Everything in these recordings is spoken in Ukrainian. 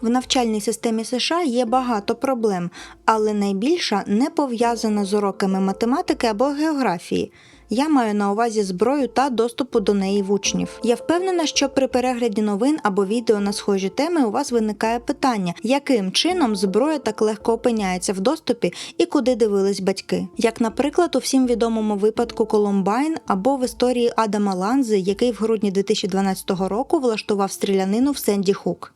В навчальній системі США є багато проблем, але найбільша не пов'язана з уроками математики або географії. Я маю на увазі зброю та доступу до неї в учнів. Я впевнена, що при перегляді новин або відео на схожі теми у вас виникає питання, яким чином зброя так легко опиняється в доступі і куди дивились батьки. Як, наприклад, у всім відомому випадку Колумбайн або в історії Адама Ланзи, який в грудні 2012 року влаштував стрілянину в Сенді Хук.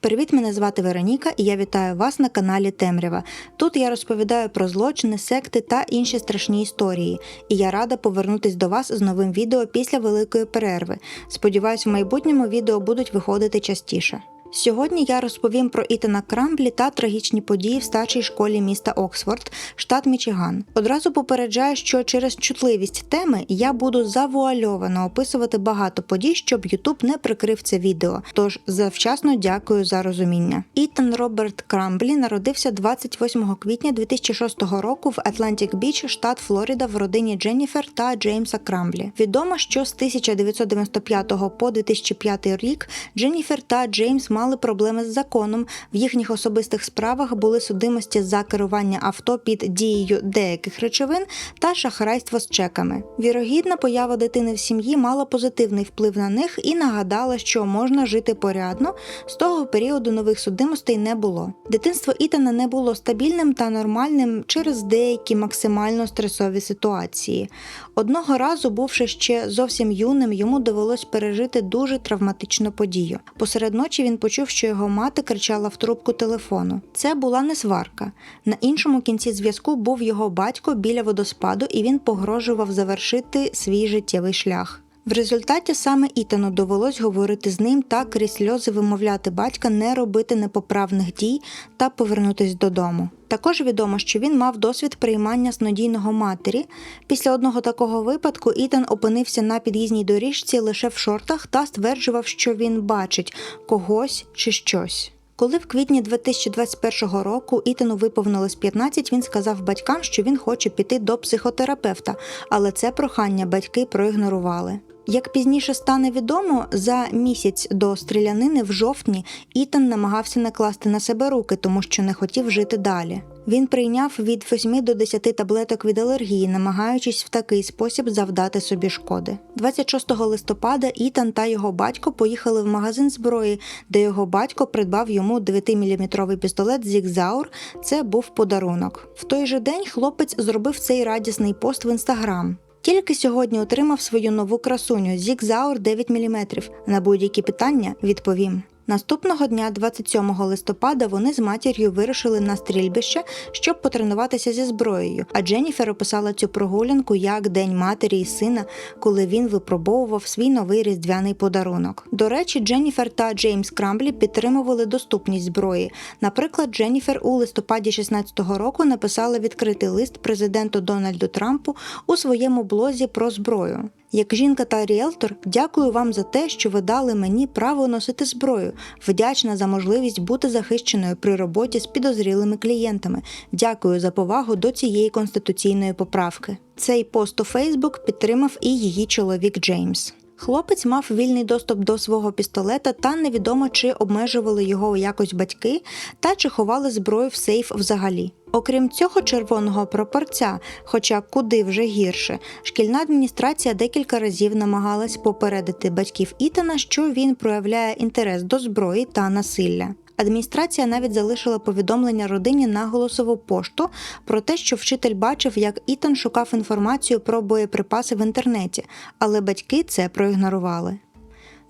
Привіт, мене звати Вероніка, і я вітаю вас на каналі Темрява. Тут я розповідаю про злочини, секти та інші страшні історії. І я рада повернутись до вас з новим відео після великої перерви. Сподіваюсь, в майбутньому відео будуть виходити частіше. Сьогодні я розповім про Ітана Крамблі та трагічні події в старшій школі міста Оксфорд, штат Мічиган. Одразу попереджаю, що через чутливість теми я буду завуальовано описувати багато подій, щоб Ютуб не прикрив це відео. Тож завчасно дякую за розуміння. Ітан Роберт Крамблі народився 28 квітня 2006 року в Атлантик Біч, штат Флорида, в родині Дженніфер та Джеймса Крамблі. Відомо, що з 1995 по 2005 рік Дженніфер та Джеймс мали проблеми з законом. В їхніх особистих справах були судимості за керування авто під дією деяких речовин та шахрайство з чеками. Вірогідна поява дитини в сім'ї мала позитивний вплив на них і нагадала, що можна жити порядно. З того періоду нових судимостей не було. Дитинство Ітана не було стабільним та нормальним через деякі максимально стресові ситуації. Одного разу, бувши ще зовсім юним, йому довелось пережити дуже травматичну подію. Посеред ночі він почув, що його мати кричала в трубку телефону. Це була не сварка. На іншому кінці зв'язку був його батько біля водоспаду, і він погрожував завершити свій життєвий шлях. В результаті саме Ітану довелось говорити з ним та крізь сльози вимовляти батька не робити непоправних дій та повернутись додому. Також відомо, що він мав досвід приймання снодійного матері. Після одного такого випадку Ітан опинився на під'їзній доріжці лише в шортах та стверджував, що він бачить когось чи щось. Коли в квітні 2021 року Ітану виповнилось 15, він сказав батькам, що він хоче піти до психотерапевта, але це прохання батьки проігнорували. Як пізніше стане відомо, за місяць до стрілянини в жовтні Ітан намагався накласти на себе руки, тому що не хотів жити далі. Він прийняв від 8 до 10 таблеток від алергії, намагаючись в такий спосіб завдати собі шкоди. 26 листопада Ітан та його батько поїхали в магазин зброї, де його батько придбав йому 9-мм пістолет Зігзаур. Це був подарунок. В той же день хлопець зробив цей радісний пост в інстаграм. Тільки сьогодні отримав свою нову красуню Зікзаур 9 мм. На будь-які питання відповім. Наступного дня, 27 листопада, вони з матір'ю вирушили на стрільбище, щоб потренуватися зі зброєю. А Дженніфер описала цю прогулянку як День матері і сина, коли він випробовував свій новий різдвяний подарунок. До речі, Дженніфер та Джеймс Крамблі підтримували доступність зброї. Наприклад, Дженніфер у листопаді 16-го року написала відкритий лист президенту Дональду Трампу у своєму блозі про зброю. Як жінка та ріелтор, дякую вам за те, що ви дали мені право носити зброю. Вдячна за можливість бути захищеною при роботі з підозрілими клієнтами. Дякую за повагу до цієї конституційної поправки. Цей пост у Фейсбук підтримав і її чоловік Джеймс. Хлопець мав вільний доступ до свого пістолета, та невідомо, чи обмежували його якось батьки, та чи ховали зброю в сейф взагалі. Окрім цього червоного прапорця, хоча куди вже гірше, шкільна адміністрація декілька разів намагалась попередити батьків Ітана, що він проявляє інтерес до зброї та насилля. Адміністрація навіть залишила повідомлення родині на голосову пошту про те, що вчитель бачив, як Ітан шукав інформацію про боєприпаси в інтернеті, але батьки це проігнорували.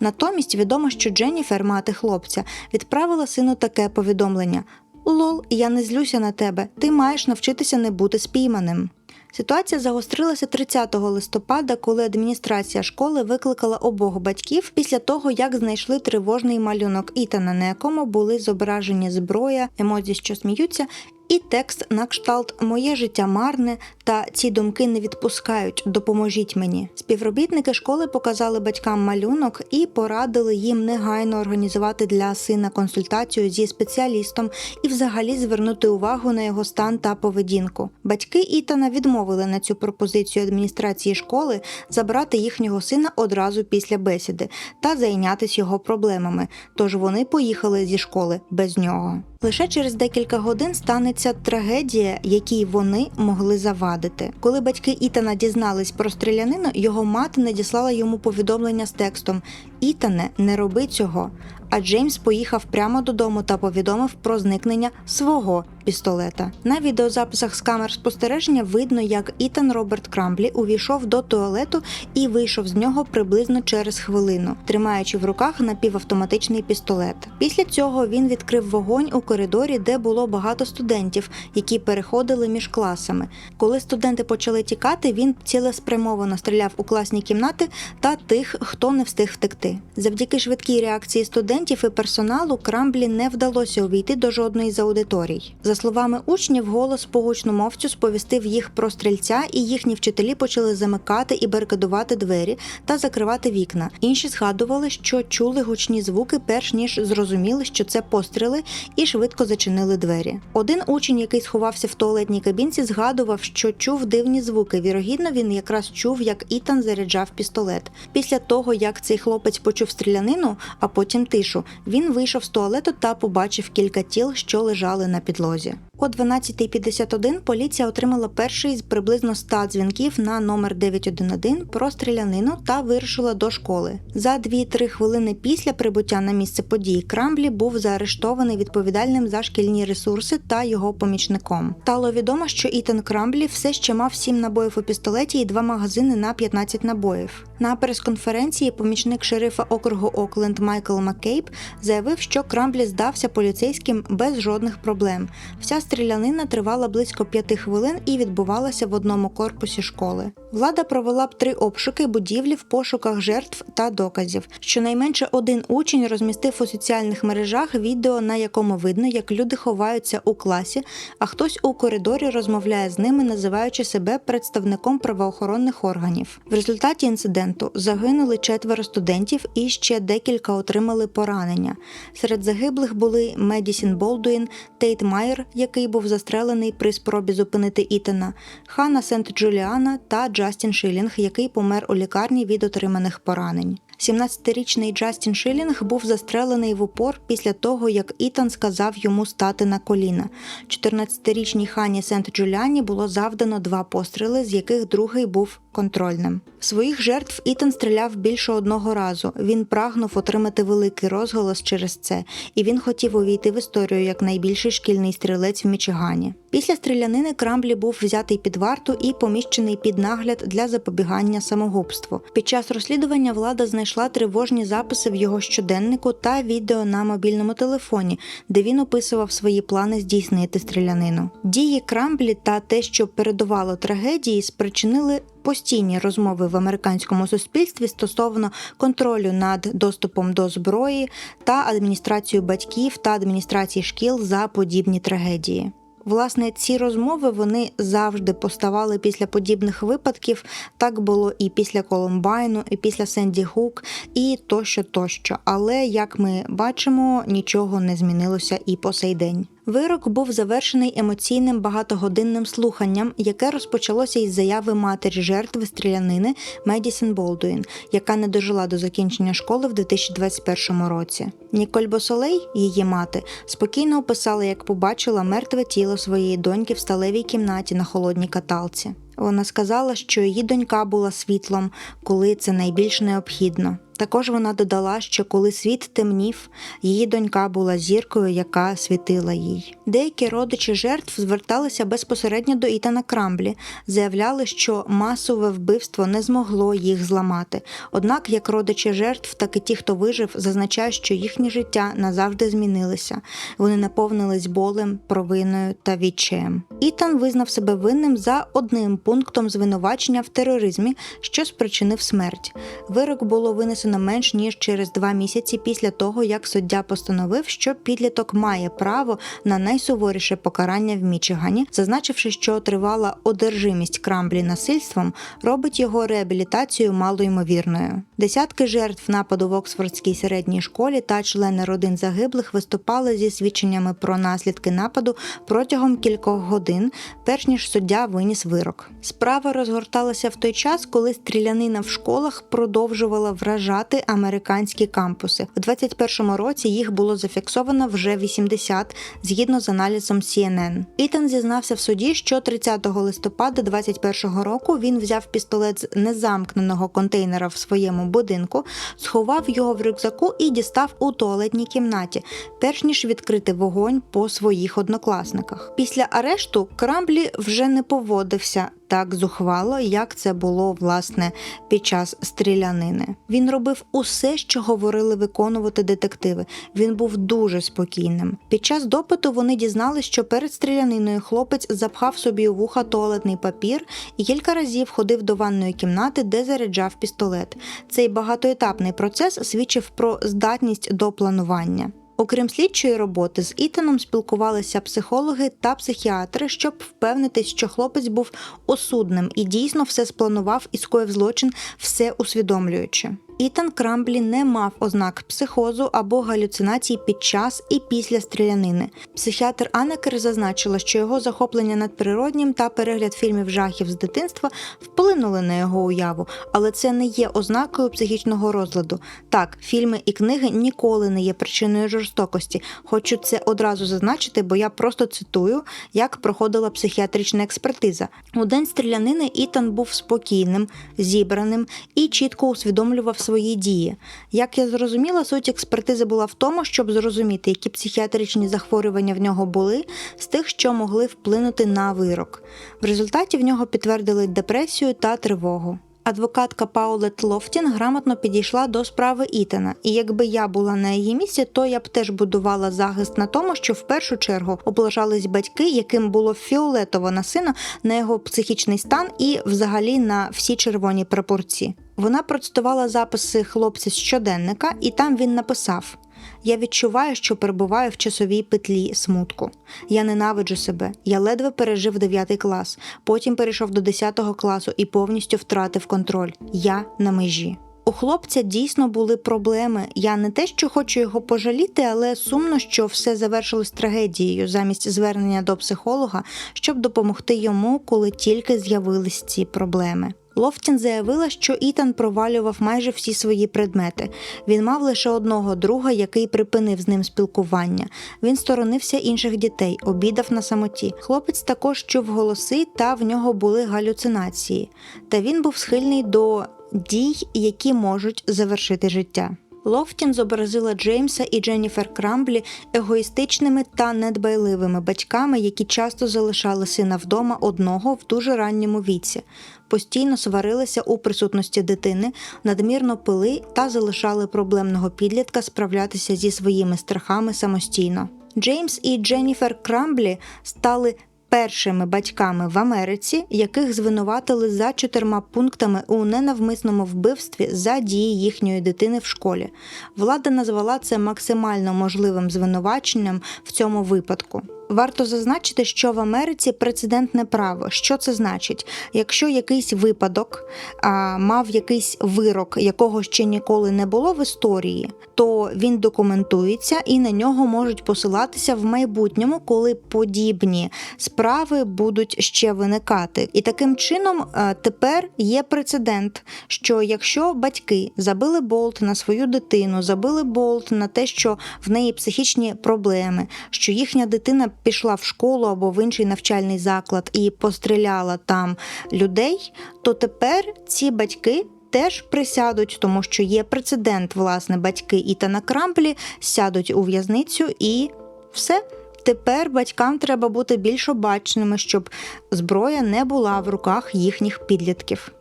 Натомість відомо, що Дженніфер, мати хлопця, відправила сину таке повідомлення: Лол, я не злюся на тебе, ти маєш навчитися не бути спійманим. Ситуація загострилася 30 листопада, коли адміністрація школи викликала обох батьків після того, як знайшли тривожний малюнок Ітана, на якому були зображені зброя, емодзі, що сміються, і текст на кшталт Моє життя марне та ці думки не відпускають. Допоможіть мені. Співробітники школи показали батькам малюнок і порадили їм негайно організувати для сина консультацію зі спеціалістом і взагалі звернути увагу на його стан та поведінку. Батьки Ітана відмовили на цю пропозицію адміністрації школи забрати їхнього сина одразу після бесіди та зайнятися його проблемами. Тож вони поїхали зі школи без нього. Лише через декілька годин станеться трагедія, якій вони могли завадити. Коли батьки Ітана дізнались про стрілянину, його мати надіслала йому повідомлення з текстом: Ітане, не роби цього. А Джеймс поїхав прямо додому та повідомив про зникнення свого пістолета. На відеозаписах з камер спостереження видно, як Ітан Роберт Крамблі увійшов до туалету і вийшов з нього приблизно через хвилину, тримаючи в руках напівавтоматичний пістолет. Після цього він відкрив вогонь у коридорі, де було багато студентів, які переходили між класами. Коли студенти почали тікати, він цілеспрямовано стріляв у класні кімнати та тих, хто не встиг втекти. Завдяки швидкій реакції студентів і персоналу Крамблі не вдалося увійти до жодної з аудиторій. За словами учнів, голос по гучномовцю сповістив їх про стрільця, і їхні вчителі почали замикати і барикадувати двері та закривати вікна. Інші згадували, що чули гучні звуки, перш ніж зрозуміли, що це постріли, і швидко зачинили двері. Один учень, який сховався в туалетній кабінці, згадував, що чув дивні звуки. Вірогідно, він якраз чув, як Ітан заряджав пістолет. Після того, як цей хлопець почув стрілянину, а потім тишу, він вийшов з туалету та побачив кілька тіл, що лежали на підлозі. О 12.51 поліція отримала перший з приблизно 100 дзвінків на номер 911 про стрілянину та вирушила до школи. За 2-3 хвилини після прибуття на місце події Крамблі був заарештований відповідальним за шкільні ресурси та його помічником. Стало відомо, що Ітан Крамблі все ще мав 7 набоїв у пістолеті і 2 магазини на 15 набоїв. На прес-конференції помічник шерифа округу Окленд Майкл Маккейб заявив, що Крамблі здався поліцейським без жодних проблем. Вся стрілянина тривала близько п'яти хвилин і відбувалася в одному корпусі школи. Влада провела б три обшуки будівлі в пошуках жертв та доказів. Щонайменше один учень розмістив у соціальних мережах відео, на якому видно, як люди ховаються у класі, а хтось у коридорі розмовляє з ними, називаючи себе представником правоохоронних органів. В результаті інциденту загинули четверо студентів і ще декілька отримали поранення. Серед загиблих були Медісін Болдуін, Тейт Майер, який був застрелений при спробі зупинити Ітана, Хана Сент Джуліана та Джастін Шилінг, який помер у лікарні від отриманих поранень. 17-річний Джастін Шилінг був застрелений в упор після того, як Ітан сказав йому стати на коліна. 14-річній Хані Сент Джуліані було завдано два постріли, з яких другий був контрольним. Своїх жертв Ітан стріляв більше одного разу. Він прагнув отримати великий розголос через це, і він хотів увійти в історію як найбільший шкільний стрілець в Мічигані. Після стрілянини Крамблі був взятий під варту і поміщений під нагляд для запобігання самогубству. Під час розслідування влада знайшла тривожні записи в його щоденнику та відео на мобільному телефоні, де він описував свої плани здійснити стрілянину. Дії Крамблі та те, що передувало трагедії, спричинили постійні розмови в американському суспільстві стосовно контролю над доступом до зброї та адміністрацією батьків та адміністрації шкіл за подібні трагедії. Власне, ці розмови вони завжди поставали після подібних випадків. Так було і після Колумбайну, і після Сенді Хук, і тощо, тощо. Але як ми бачимо, нічого не змінилося і по сей день. Вирок був завершений емоційним багатогодинним слуханням, яке розпочалося із заяви матері жертви стрілянини Медісін Болдуін, яка не дожила до закінчення школи в 2021 році. Ніколь Босолей, її мати, спокійно описала, як побачила мертве тіло своєї доньки в сталевій кімнаті на холодній каталці. Вона сказала, що її донька була світлом, коли це найбільш необхідно. Також вона додала, що коли світ темнів, її донька була зіркою, яка світила їй. Деякі родичі жертв зверталися безпосередньо до Ітана Крамблі, заявляли, що масове вбивство не змогло їх зламати. Однак, як родичі жертв, так і ті, хто вижив, зазначають, що їхнє життя назавжди змінилися. Вони наповнились болем, провиною та відчаєм. Ітан визнав себе винним за одним пунктом звинувачення в тероризмі, що спричинив смерть. Вирок було винесено винесено менш ніж через два місяці після того, як суддя постановив, що підліток має право на найсуворіше покарання в Мічигані, зазначивши, що тривала одержимість крамблі насильством, робить його реабілітацію малоймовірною. Десятки жертв нападу в Оксфордській середній школі та члени родин загиблих виступали зі свідченнями про наслідки нападу протягом кількох годин, перш ніж суддя виніс вирок. Справа розгорталася в той час, коли стрілянина в школах продовжувала вражати американські кампуси. У 21-му році їх було зафіксовано вже 80, згідно з аналізом CNN. Ітан зізнався в суді, що 30 листопада 21-го року він взяв пістолет з незамкненого контейнера в своєму будинку, сховав його в рюкзаку і дістав у туалетній кімнаті, перш ніж відкрити вогонь по своїх однокласниках. Після арешту Крамблі вже не поводився так зухвало, як це було власне під час стрілянини. Він робив усе, що говорили виконувати детективи. Він був дуже спокійним. Під час допиту вони дізнали, що перед стріляниною хлопець запхав собі у вуха туалетний папір і кілька разів ходив до ванної кімнати, де заряджав пістолет. Цей багатоетапний процес свідчив про здатність до планування. Окрім слідчої роботи, з Ітаном спілкувалися психологи та психіатри, щоб впевнитись, що хлопець був осудним і дійсно все спланував і скоїв злочин, все усвідомлюючи. Ітан Крамблі не мав ознак психозу або галюцинацій під час і після стрілянини. Психіатр Анекер зазначила, що його захоплення надприроднім та перегляд фільмів жахів з дитинства вплинули на його уяву, але це не є ознакою психічного розладу. Так, фільми і книги ніколи не є причиною жорстокості. Хочу це одразу зазначити, бо я просто цитую, як проходила психіатрична експертиза. У день стрілянини Ітан був спокійним, зібраним і чітко усвідомлював свої дії. Як я зрозуміла, суть експертизи була в тому, щоб зрозуміти, які психіатричні захворювання в нього були, з тих, що могли вплинути на вирок. В результаті в нього підтвердили депресію та тривогу. Адвокатка Паулет Лофтін грамотно підійшла до справи Ітана, і якби я була на її місці, то я б теж будувала захист на тому, що в першу чергу облажались батьки, яким було фіолетово на сина, на його психічний стан і взагалі на всі червоні прапорці. Вона процитувала записи хлопця з щоденника, і там він написав. Я відчуваю, що перебуваю в часовій петлі смутку. Я ненавиджу себе. Я ледве пережив 9 клас, потім перейшов до 10 класу і повністю втратив контроль. Я на межі. У хлопця дійсно були проблеми. Я не те, що хочу його пожаліти, але сумно, що все завершилось трагедією замість звернення до психолога, щоб допомогти йому, коли тільки з'явились ці проблеми. Лофтін заявила, що Ітан провалював майже всі свої предмети. Він мав лише одного друга, який припинив з ним спілкування. Він сторонився інших дітей, обідав на самоті. Хлопець також чув голоси, та в нього були галюцинації. Та він був схильний до дій, які можуть завершити життя. Лофтін зобразила Джеймса і Дженніфер Крамблі егоїстичними та недбайливими батьками, які часто залишали сина вдома одного в дуже ранньому віці, постійно сварилися у присутності дитини, надмірно пили та залишали проблемного підлітка справлятися зі своїми страхами самостійно. Джеймс і Дженніфер Крамблі стали першими батьками в Америці, яких звинуватили за чотирма пунктами у ненавмисному вбивстві за дії їхньої дитини в школі. Влада назвала це максимально можливим звинуваченням в цьому випадку. Варто зазначити, що в Америці прецедентне право. Що це значить? Якщо якийсь випадок а, мав якийсь вирок, якого ще ніколи не було в історії, то він документується і на нього можуть посилатися в майбутньому, коли подібні справи будуть ще виникати. І таким чином а, тепер є прецедент, що якщо батьки забили болт на свою дитину, забили болт на те, що в неї психічні проблеми, що їхня дитина пішла в школу або в інший навчальний заклад і постріляла там людей, то тепер ці батьки. Теж присядуть, тому що є прецедент, власне, батьки Ітана Крамплі сядуть у в'язницю і все. Тепер батькам треба бути більш обачними, щоб зброя не була в руках їхніх підлітків.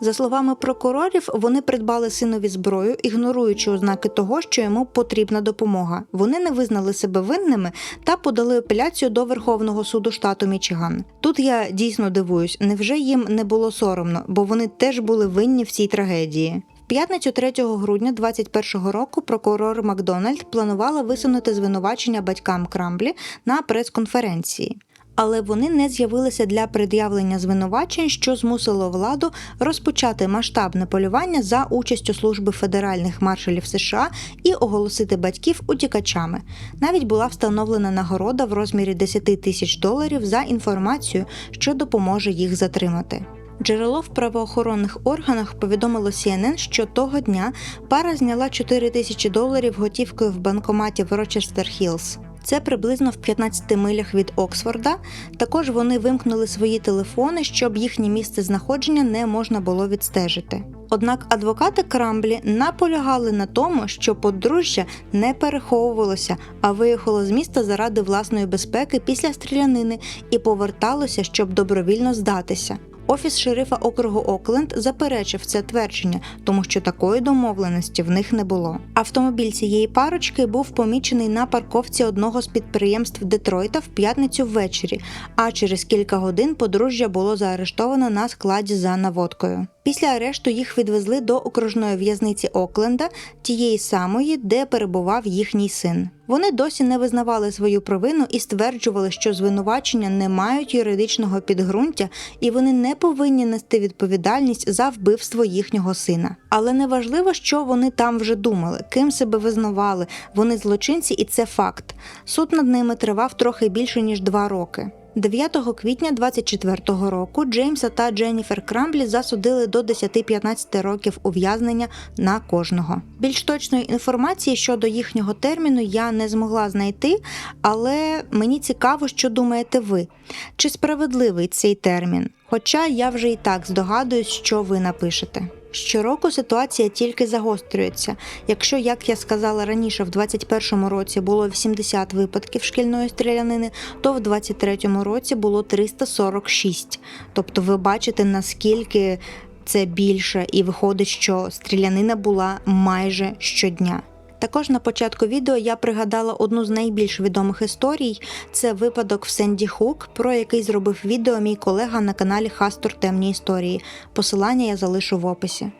За словами прокурорів, вони придбали синові зброю, ігноруючи ознаки того, що йому потрібна допомога. Вони не визнали себе винними та подали апеляцію до Верховного суду штату Мічиган. Тут я дійсно дивуюсь, невже їм не було соромно, бо вони теж були винні в цій трагедії. П'ятницю 3 грудня 2021 року прокурор Макдональд планувала висунути звинувачення батькам Крамблі на прес-конференції. Але вони не з'явилися для пред'явлення звинувачень, що змусило владу розпочати масштабне полювання за участю служби федеральних маршалів США і оголосити батьків утікачами. Навіть була встановлена нагорода в розмірі 10 тисяч доларів за інформацію, що допоможе їх затримати. Джерело в правоохоронних органах повідомило CNN, що того дня пара зняла 4 тисячі доларів готівкою в банкоматі в Рочестер Хіллз. Це приблизно в 15 милях від Оксфорда. Також вони вимкнули свої телефони, щоб їхнє місце знаходження не можна було відстежити. Однак адвокати Крамблі наполягали на тому, що подружжя не переховувалося, а виїхало з міста заради власної безпеки після стрілянини і поверталося, щоб добровільно здатися. Офіс шерифа округу Окленд заперечив це твердження, тому що такої домовленості в них не було. Автомобіль цієї парочки був помічений на парковці одного з підприємств Детройта в п'ятницю ввечері, а через кілька годин подружжя було заарештовано на складі за наводкою. Після арешту їх відвезли до окружної в'язниці Окленда, тієї самої, де перебував їхній син. Вони досі не визнавали свою провину і стверджували, що звинувачення не мають юридичного підґрунтя і вони не повинні нести відповідальність за вбивство їхнього сина. Але неважливо, що вони там вже думали, ким себе визнавали. Вони злочинці, і це факт. Суд над ними тривав трохи більше ніж два роки. 9 квітня 24-го року Джеймса та Дженніфер Крамблі засудили до 10-15 років ув'язнення на кожного. Більш точної інформації щодо їхнього терміну я не змогла знайти, але мені цікаво, що думаєте ви. Чи справедливий цей термін? Хоча я вже і так здогадуюсь, що ви напишете. Щороку ситуація тільки загострюється. Якщо, як я сказала раніше, в 2021 році було 80 випадків шкільної стрілянини, то в 2023 році було 346. Тобто, ви бачите, наскільки це більше, і виходить, що стрілянина була майже щодня. Також на початку відео я пригадала одну з найбільш відомих історій. Це випадок в Сенді Хук, про який зробив відео мій колега на каналі Хастор Темні історії. Посилання я залишу в описі.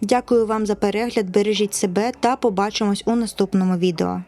Дякую вам за перегляд, бережіть себе та побачимось у наступному відео.